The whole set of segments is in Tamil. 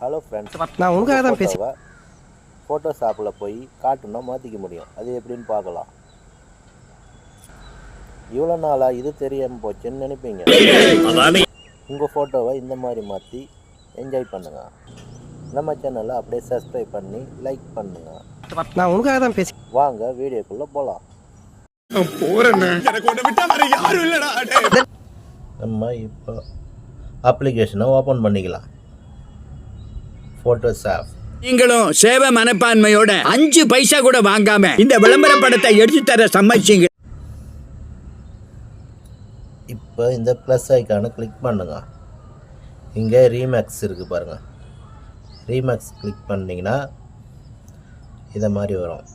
ஹலோ ஃப்ரெண்ட்ஸ் நான் உனக்காக தான் பேசி ஃபோட்டோவை ஃபோட்டோஷாப்பில் போய் காட்டுனா மாற்றிக்க முடியும். அது எப்படின்னு பார்க்கலாம். இவ்வளோ நாளாக இது தெரியாமல் போச்சுன்னு நினைப்பீங்க. உங்கள் ஃபோட்டோவை இந்த மாதிரி மாற்றி என்ஜாய் பண்ணுங்க. நம்ம சேனலை அப்படியே சப்ஸ்கிரைப் பண்ணி லைக் பண்ணுங்க. நான் உனக்காக தான் பேசி வாங்க வீடியோக்குள்ளே போகலாம் நம்ம இப்போ அப்ளிகேஷனை ஓப்பன் பண்ணிக்கலாம். ஃபோட்டோஷாப் நீங்களும் சேவை மனப்பான்மையோட அஞ்சு பைசா கூட வாங்காம இந்த விளம்பர படத்தை எடுத்து தர சம்மதிச்சீங்க. இப்போ இந்த ப்ளஸ் ஐக்கானை கிளிக் பண்ணுங்க. இங்கே ரீமேக்ஸ் இருக்குது பாருங்கள் ரீமேக்ஸ் கிளிக் பண்ணிங்கன்னா இதை மாதிரி வரும்.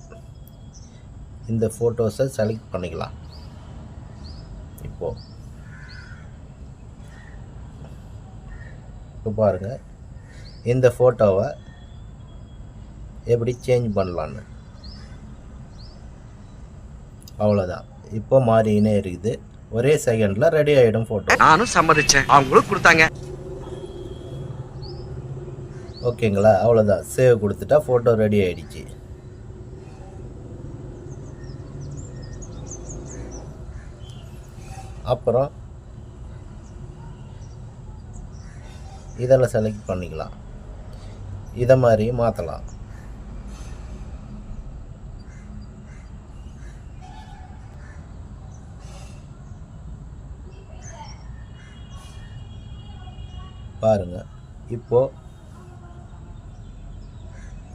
இந்த ஃபோட்டோஸை செலக்ட் பண்ணிக்கலாம். இப்போது இப்போ பாருங்கள் இந்த ஃபோட்டோவை எப்படி சேஞ்ச் பண்ணலான்னு அவ்வளோதான் இப்போ மாறினே இருக்குது. ஒரே செகண்டில் ரெடி ஆகிடும் ஃபோட்டோ நானும் சம்மதிச்சேன். அவங்களும் கொடுத்தாங்க. ஓகேங்களா? அவ்வளோதான் சேவ் கொடுத்துட்டா ஃபோட்டோ ரெடி ஆயிடுச்சு. அப்புறம் இதில் செலக்ட் பண்ணிக்கலாம். இதை மாதிரி மாற்றலாம் பாருங்கள் இப்போது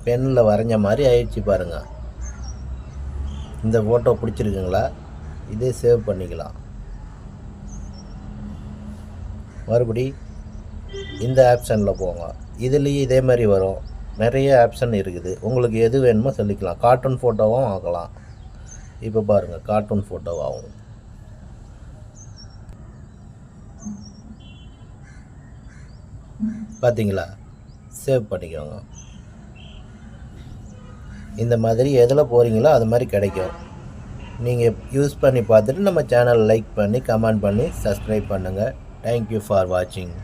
பெண்ணில் வரைஞ்ச மாதிரி ஆயிடுச்சு பாருங்க. இந்த ஃபோட்டோ பிடிச்சிருக்குங்களா? இதே சேவ் பண்ணிக்கலாம். மறுபடி இந்த ஆப்ஷனில் போங்க. இதுலேயும் இதே மாதிரி வரும். நிறைய ஆப்ஷன் இருக்குது. உங்களுக்கு எது வேணுமோ சொல்லிக்கலாம். கார்ட்டூன் ஃபோட்டோவும் ஆக்கலாம் இப்போ பாருங்கள் கார்ட்டூன் ஃபோட்டோவாகும் பார்த்தீங்களா சேவ் பண்ணிக்கோங்க. இந்த மாதிரி எதில் போகிறீங்களோ அது மாதிரி கிடைக்கும். நீங்கள் யூஸ் பண்ணி பார்த்துட்டு நம்ம சேனல் லைக் பண்ணி கமெண்ட் பண்ணி சப்ஸ்கிரைப் பண்ணுங்கள் தேங்க்யூ ஃபார் வாட்சிங்